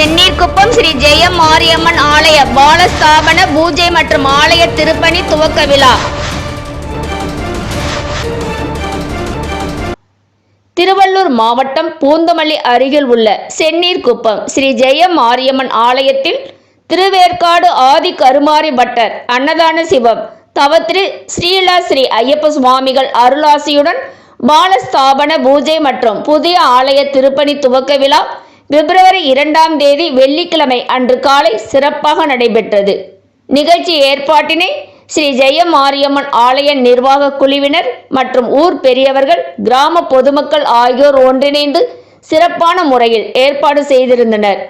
சென்னீர்குப்பம் ஸ்ரீ ஜெயம் மாரியம்மன் ஆலய பாலஸ்தாபன பூஜை மற்றும் ஆலய திருப்பணி துவக்க விழா. திருவள்ளூர் மாவட்டம் பூந்தமல்லி அருகில் உள்ள சென்னீர்குப்பம் ஸ்ரீ ஜெய மாரியம்மன் ஆலயத்தில் திருவேற்காடு ஆதி கருமாரி பட்டர் அன்னதான சிவம் தவத்திரு ஸ்ரீலா ஸ்ரீ ஐயப்ப சுவாமிகள் அருளாசியுடன் பாலஸ்தாபன பூஜை மற்றும் புதிய ஆலய திருப்பணி துவக்க விழா பிப்ரவரி இரண்டாம் தேதி வெள்ளிக்கிழமை அன்று காலை சிறப்பாக நடைபெற்றது. நிகழ்ச்சி ஏற்பாட்டினை ஸ்ரீ ஜெய மாரியம்மன் ஆலய நிர்வாக குழுவினர் மற்றும் ஊர் பெரியவர்கள் கிராம பொதுமக்கள் ஆகியோர் ஒன்றிணைந்து சிறப்பான முறையில் ஏற்பாடு செய்திருந்தனர்.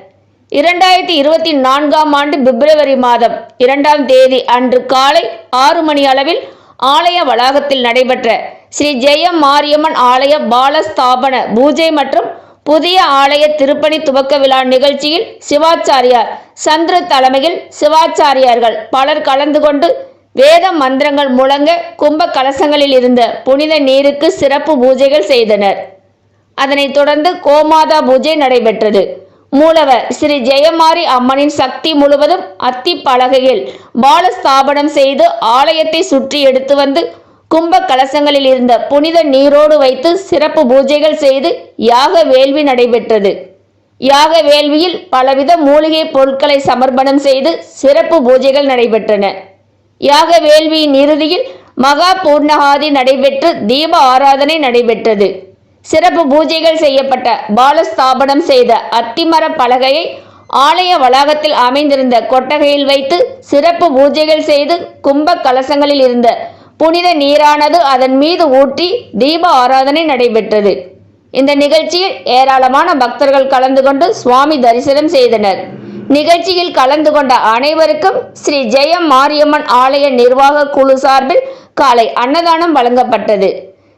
இரண்டாயிரத்தி இருபத்தி நான்காம் ஆண்டு பிப்ரவரி மாதம் இரண்டாம் தேதி அன்று காலை ஆறு மணி அளவில் ஆலய வளாகத்தில் நடைபெற்ற ஸ்ரீ ஜெய மாரியம்மன் ஆலய பாலஸ்தாபன பூஜை மற்றும் புதிய ஆலய திருப்பணி துவக்க விழா நிகழ்ச்சியில் சிவாச்சாரியார் சந்திர தலைமையில் சிவாச்சாரியார்கள் பலர் கலந்து கொண்டு வேத மந்திரங்கள் முழங்க கும்ப கலசங்களில் இருந்த புனித நீருக்கு சிறப்பு பூஜைகள் செய்தனர். அதனைத் தொடர்ந்து கோமாதா பூஜை நடைபெற்றது. மூலவர் ஸ்ரீ ஜெயமாரி அம்மனின் சக்தி முழுவதும் அத்தி பலகையில் பாலஸ்தாபனம் செய்து ஆலயத்தை சுற்றி எடுத்து வந்து கும்ப கலசங்களில் இருந்த புனித நீரோடு வைத்து சிறப்பு பூஜைகள் செய்து யாக வேள்வி நடைபெற்றது. யாக வேள்வியில் பலவித மூலிகை பொருட்களை சமர்ப்பணம் செய்து சிறப்பு பூஜைகள் நடைபெற்றன. யாக வேள்வியின் இறுதியில் மகா பூர்ணஹாதி நடைபெற்று தீப ஆராதனை நடைபெற்றது. சிறப்பு பூஜைகள் செய்யப்பட்ட பாலஸ்தாபனம் செய்த அத்திமர பலகையை ஆலய வளாகத்தில் அமைந்திருந்த கொட்டகையில் வைத்து சிறப்பு பூஜைகள் செய்து கும்ப கலசங்களில் இருந்த புனித நீரானது அதன் மீது ஊற்றி தீப ஆராதனை நடைபெற்றது. இந்த நிகழ்ச்சியில் ஏராளமான பக்தர்கள் கலந்து கொண்டு சுவாமி தரிசனம் செய்தனர். நிகழ்ச்சியில் கலந்து கொண்ட அனைவருக்கும் ஸ்ரீ ஜெயம் மாரியம்மன் ஆலய நிர்வாக குழு சார்பில் காலை அன்னதானம் வழங்கப்பட்டது.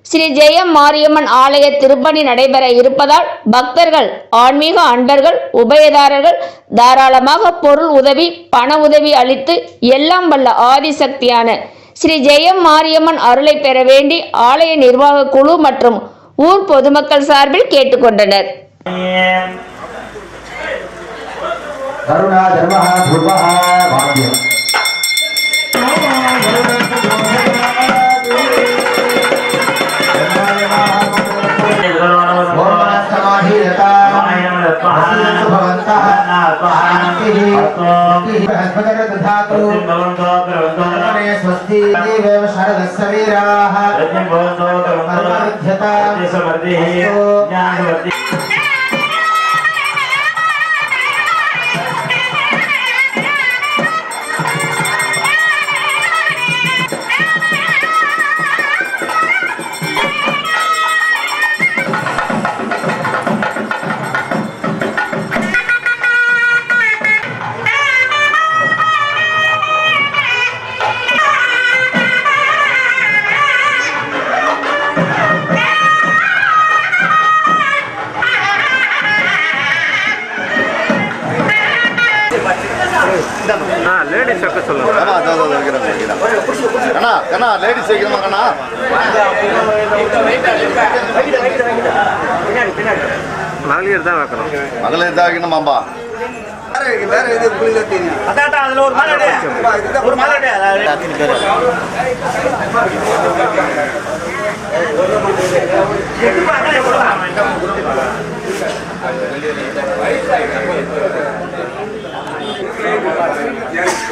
ஸ்ரீ ஜெயம் மாரியம்மன் ஆலய திருப்பணி நடைபெற இருப்பதால் பக்தர்கள் ஆன்மீக அன்பர்கள் உபயதாரர்கள் தாராளமாக பொருள் உதவி பண உதவி அளித்து எல்லாம் வல்ல ஆதிசக்தியான ஸ்ரீ ஜெயம் மாரியம்மன் அருளை பெற வேண்டி ஆலய நிர்வாக குழு மற்றும் ஊர் பொதுமக்கள் சார்பில் கேட்டுக்கொண்டனர். கருணா தர்மः பூர்வः வாக்கியம் स्वस्ति देवेव शरदस्सवीराः प्रतिभूतो कर्मरुध्यता समर्दिः ज्ञानवर्ति கண்ணா கண்ணா லேடிஸ் வைக்கணுமா கண்ணா. மகளிர் தான் வைக்கணும். மகளிர் தான் வைக்கணுமாம்பா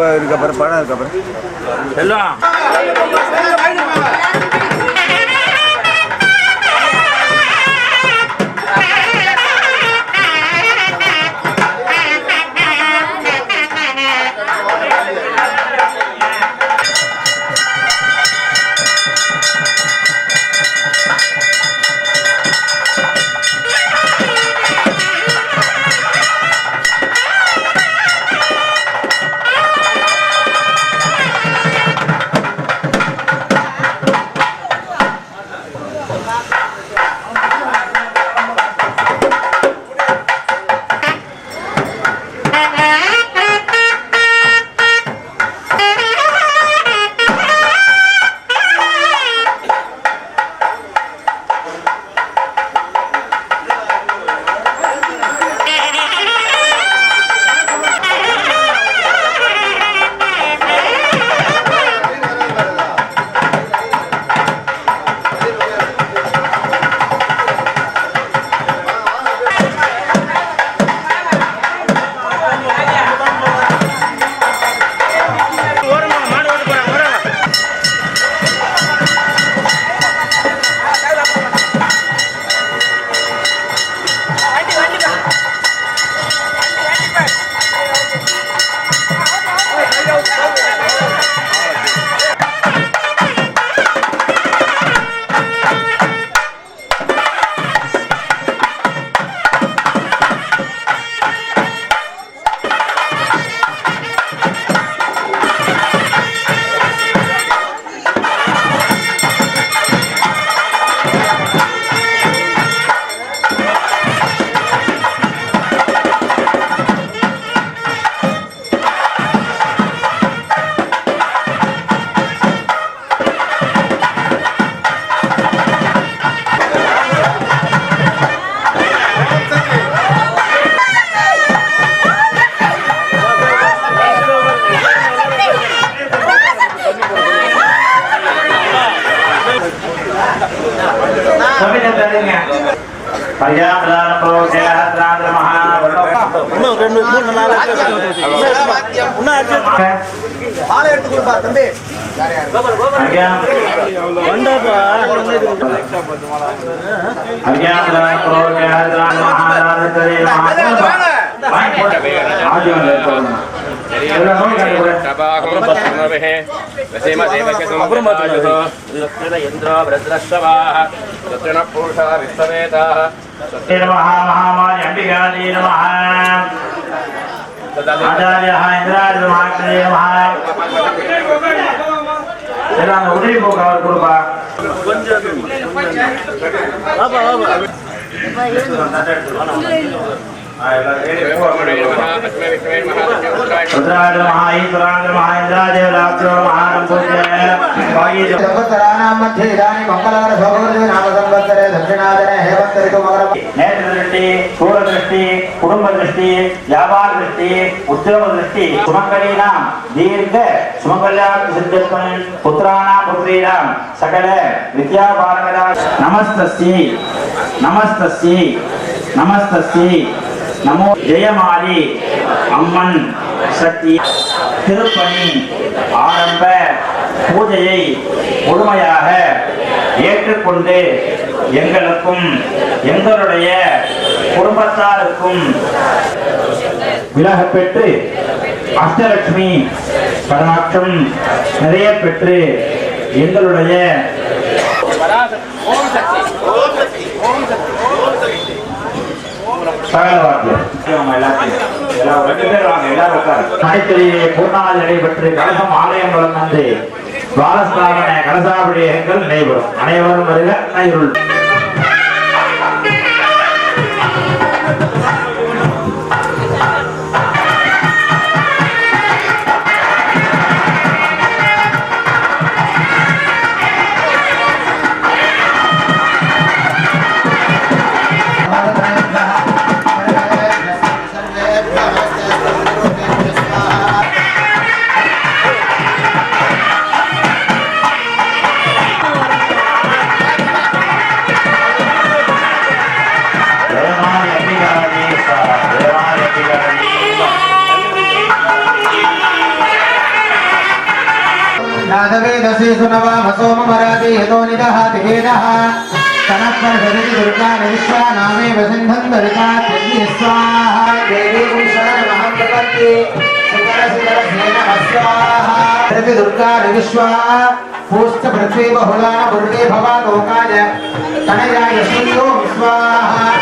அப்பா இருக்க படம் இருக்க பாரு Yeah. கொடுப்பா தம்பி பரியாமதான புரோஷேகராந்திர மகாமாரி அம்பிகாதி நம ஆச்சாரியா இந்திராஜ மகாத்ரே நம எல்லாம் அந்த உதவி போக்கு அவர் கொடுப்பா ருத்ராஜ மகா ஈஸ்வராஜ மகா இந்திராஜ லாப்ஜோ மகாரம்பூஜ்ய సంవత్సరాణం మధ్య ఇదానీ మంగళవార శోభవతి నామ సంవత్సరే దక్షిణాదనే హేమంత ఋతుమగర நேற்று திருஷ்டி சூழ திருஷ்டி குடும்ப திருஷ்டி வியாபார திருஷ்டி உத்தியோக திருஷ்டி சுமங்கலீனாம் தீர்க்க சுமங்கல்யாண சித்தத்வன் புத்திராணாம் புத்ரீணாம் சகல வித்யாபாரகதா நமஸ்தஸ்யை நமஸ்தஸ்யை நமஸ்தஸ்யை நமோ ஜெயமாலி அம்மன் சக்தி திருப்பணி ஆரம்ப பூஜையை முழுமையாக ஏற்றுக்கொண்டு எங்களுக்கும் எங்களுடைய குடும்பத்தாருக்கும் விலகப் பெற்று அஷ்டலட்சுமி பரமாட்சம் நிறைய பெற்று எங்களுடைய பூர்ணாதி நடைபெற்று கலசம் ஆலயம் வளம் வந்து பாலஸ்தாபன கலசாபிஷேகங்கள் நடைபெறும் அனைவரும் வருக நைருள் सर्वेदसी सुनवामसोमराजे यतो निदः तिहेदः तनस्पर्शति दुर्गा निश्वा नामे वसिन्धं दरिता त्रिज्ञे स्वाहा देवी पुरुषाणमहं प्रपत्ये ప్రతి దుర్గా రవిశ్వా పూష్ట పృథ్వీ బహుళా దుర్గే భవ లోకాయ తనయా యశ్వో స్వాహ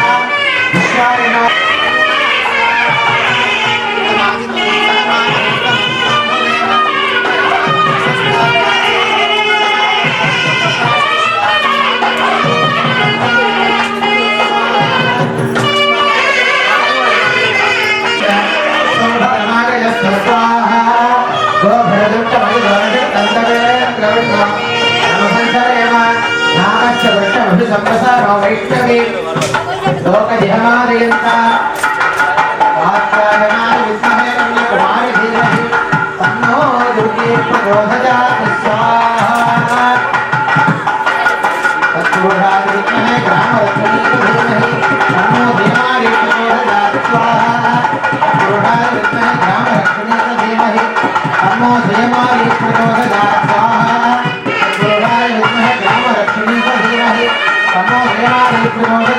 감사합니다.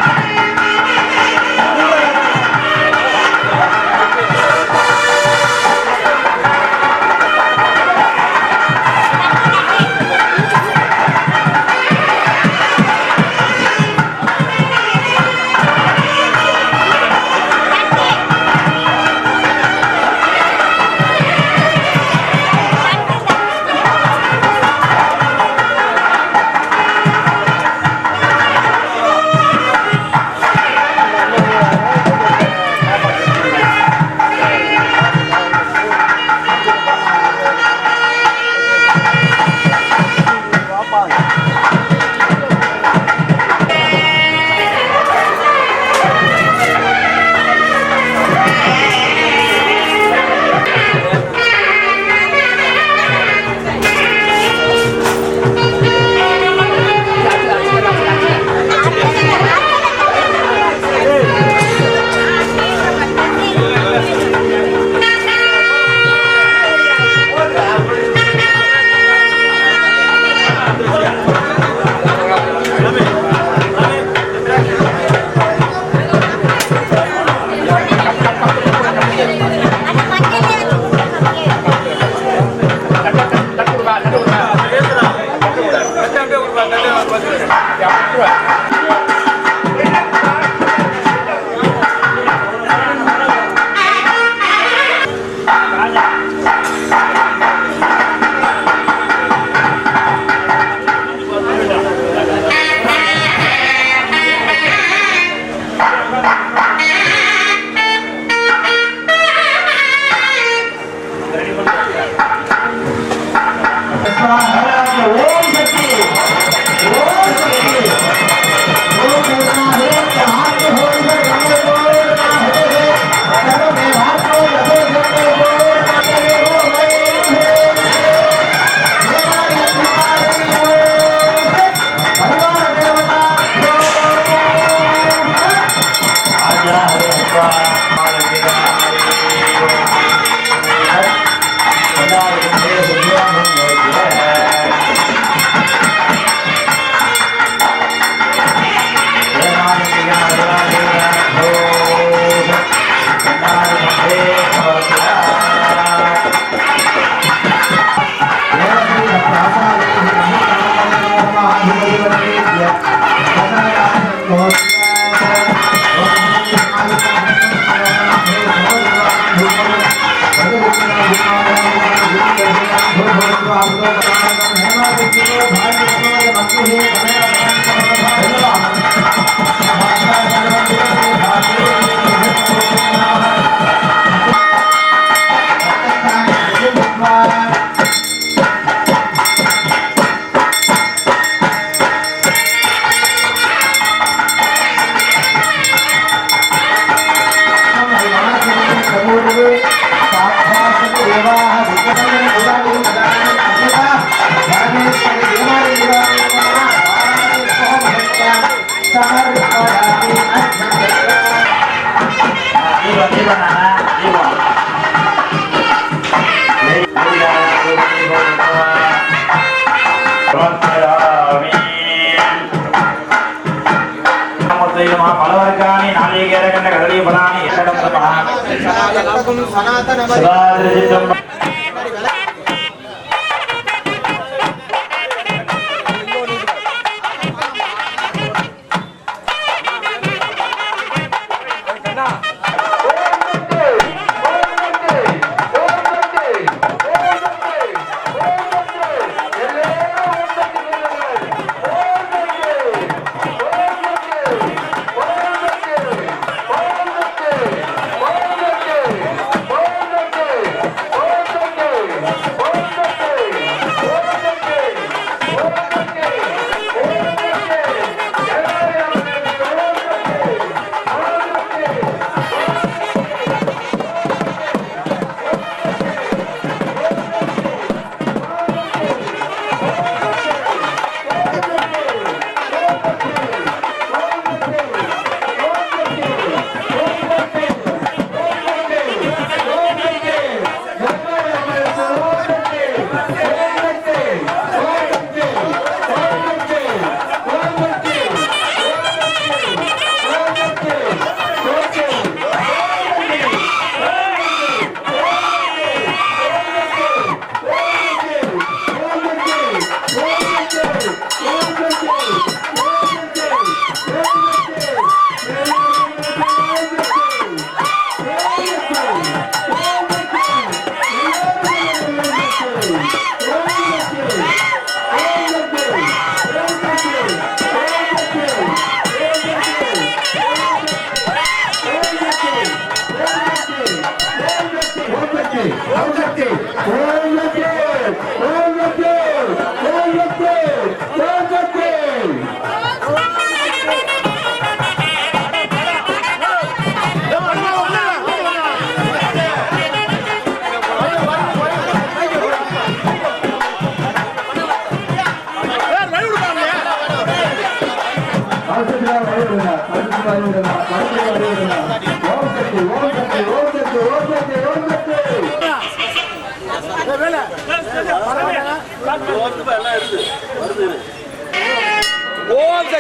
సనాతనం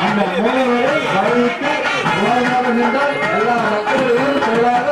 அந்த மூலவரை வரவேற்று நின்றால் எல்லா மக்களிடையும் தொழிலாளர்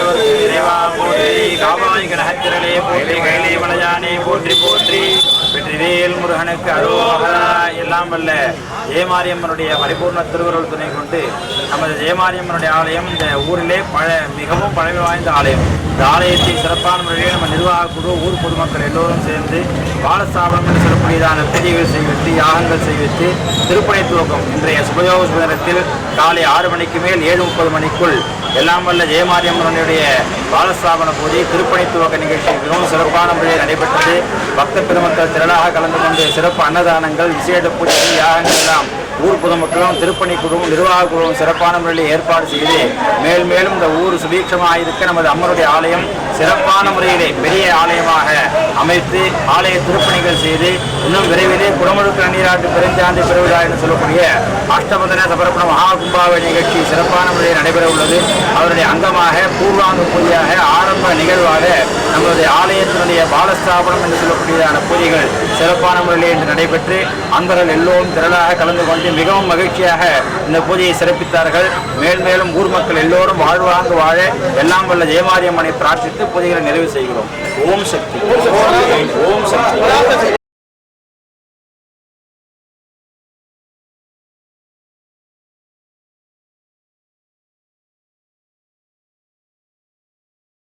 என்னாண்டவர் இறைவா போற்றி. காவாய் கனகத்திரளே போற்றி. கைலை மலையானே போற்றி போற்றி. வெற்றிவேல் முருகனுக்கு அரோகரா எல்லாம் வல்ல. ஜெயமாரியம்மனுடைய பரிபூர்ண திருவருள் துணை கொண்டு நமது ஜெயமாரியம்மனுடைய ஆலயம் இந்த ஊரிலே பழ மிகவும் பழமை வாய்ந்த ஆலயம். இந்த ஆலயத்தை சிறப்பான முறையில் நம்ம நிர்வாக குழு ஊர் பொதுமக்கள் எல்லோரும் சேர்ந்து பாலஸ்தாபனம் என்று சொல்லக்கூடியதான பூஜைகள் செய்வித்து யாகங்கள் செய்வித்து திருப்பணி துவக்கம். இன்றைய சுபயோக சுதந்திரத்தில் காலை ஆறு மணிக்கு மேல் ஏழு முப்பது மணிக்குள் எல்லாம் வல்ல ஜெயமாரியம்மனுடைய பாலஸ்தாபன பூஜை திருப்பணி துவக்க நிகழ்ச்சி மிகவும் சிறப்பான முறையில் நடைபெற்றது. பக்த பெருமக்கள் திரளாக கலந்து கொண்டு சிறப்பு அன்னதானங்கள் விசேட பூஜைகள் யாகங்கள் எல்லாம் ஊர் பொதுமக்களும் திருப்பணி குழுவும் நிர்வாக குழுவும் சிறப்பான முறையில் ஏற்பாடு செய்து மேல் மேலும் இந்த ஊர் சுபீட்சமாக இருக்க நமது அம்மனுடைய ஆலயம் சிறப்பான முறையிலே பெரிய ஆலயமாக அமைத்து ஆலய திருப்பணிகள் செய்து இன்னும் விரைவிலே குடமுழுக்கு நீராட்டு பெருஞ்சாந்தி பெருவிழா என்று சொல்லக்கூடிய அஷ்டபந்தன சமர்ப்பண மகா கும்பாவளி நிகழ்ச்சி சிறப்பான முறையில் நடைபெற உள்ளது. அவருடைய அங்கமாக பூர்வாங்க பூஜையாக ஆரம்ப நிகழ்வாக நம்மளுடைய ஆலயத்தினுடைய பாலஸ்தாபனம் என்று சொல்லக்கூடியதான பூஜைகள் சிறப்பான முறையில் இன்று நடைபெற்று அன்பர்கள் எல்லோரும் திரளாக கலந்து கொண்டு மிகவும் மகிழ்ச்சியாக இந்த பூஜையை சிறப்பித்தார்கள். மேல் மேலும் ஊர் மக்கள் எல்லோரும் வாழ்வாங்கு வாழ எல்லாம் வல்ல ஜெயமாரியம்மனை பிரார்த்தித்து பூஜைகளை நிறைவு செய்கிறோம். ஓம் சக்தி. ஓம் சக்தி.